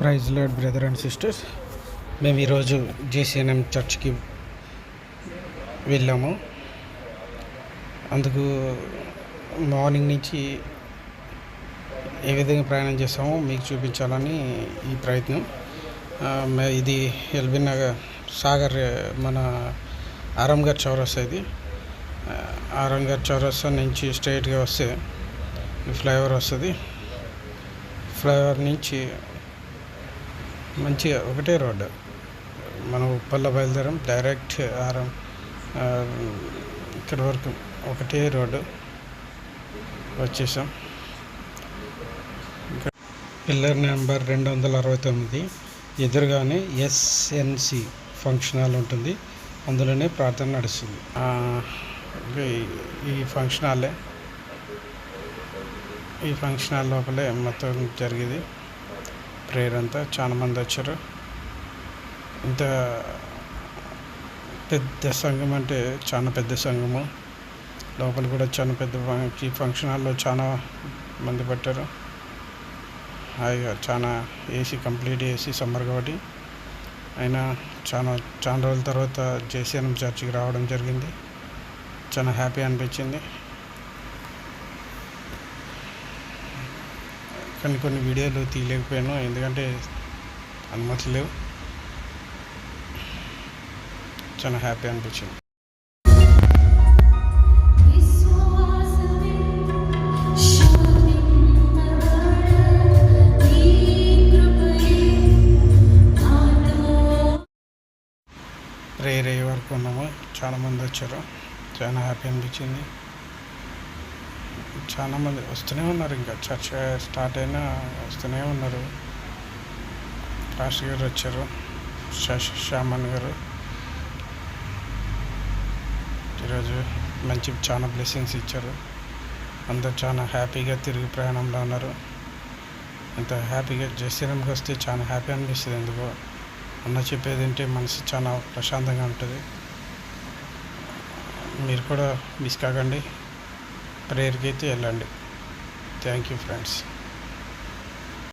Praise lord brother and sisters. మేము ఈరోజు JCNM చర్చ్కి వెళ్ళాము. అందుకు మార్నింగ్ నుంచి ఏ విధంగా ప్రయాణం చేస్తామో మీకు చూపించాలని ఈ ప్రయత్నం. ఇది ఎల్బిన్ నగర్ సాగర్ మన ఆరంగర్ చౌరస్తా ఇది. ఆ, ఆరంగర్ చౌరస్తా నుంచి స్ట్రైట్గా వస్తే ఫ్లైఓవర్ వస్తుంది. ఫ్లైఓవర్ నుంచి మంచిగా ఒకటే రోడ్డు. మనం ఉప్పల్లో బయలుదేరాం డైరెక్ట్ ఆరం ఇక్కడ వరకు ఒకటే రోడ్డు వచ్చేసాం. ఇంకా పిల్లర్ నెంబర్ రెండు వందల అరవై తొమ్మిది ఎదురుగానే ఎస్ఎన్సి ఫంక్షన్ హాల్ ఉంటుంది. అందులోనే ప్రార్థన నడుస్తుంది. ఈ- ఈ ఫంక్షన్ హాలే ఈ ఫంక్షన్ హాల్ లోపలే మొత్తం జరిగేది. ప్రేయర్ అంతా చాలా మంది వచ్చారు. ఇంత పెద్ద సంఘం అంటే చాలా పెద్ద సంఘము. లోపల కూడా చాలా పెద్ద ఈ ఫంక్షన్ హాల్లో చాలా మంది పట్టారు. హాయిగా చాలా ఏసీ కంప్లీట్ ఏసీ సమ్మర్ కాబట్టి అయినా చాలా చాలా రోజుల తర్వాత జేసీఎన్ఎం చర్చికి రావడం జరిగింది. చాలా హ్యాపీ అనిపించింది. కానీ కొన్ని వీడియోలు తీయలేకపోయాను ఎందుకంటే అనుమతి లేవు. చాలా హ్యాపీ అనిపించింది. ప్రేయర్ అయ్యే వరకు ఉన్నాము. చాలా మంది వచ్చారు. చాలా హ్యాపీ అనిపించింది. చాలా మంది వస్తూనే ఉన్నారు ఇంకా. చర్చ స్టార్ట్ అయినా వస్తూనే ఉన్నారు. పాస్టర్ గారు వచ్చారు. శశ- శ్యామన్ గారు. ఈరోజు మంచి చాలా బ్లెస్సింగ్స్ ఇచ్చారు. అందరు చాలా హ్యాపీగా తిరిగి ప్రయాణంలో ఉన్నారు. ఇంత హ్యాపీగా జయశ్రీరామ్కి వస్తే చాలా హ్యాపీ అనిపిస్తుంది ఎందుకో? అన్న చెప్పేది ఏంటి మనసు చాలా ప్రశాంతంగా ఉంటుంది. మీరు కూడా మిస్ కాకండి. ప్రేయర్కి అయితే వెళ్ళండి. Thank you friends.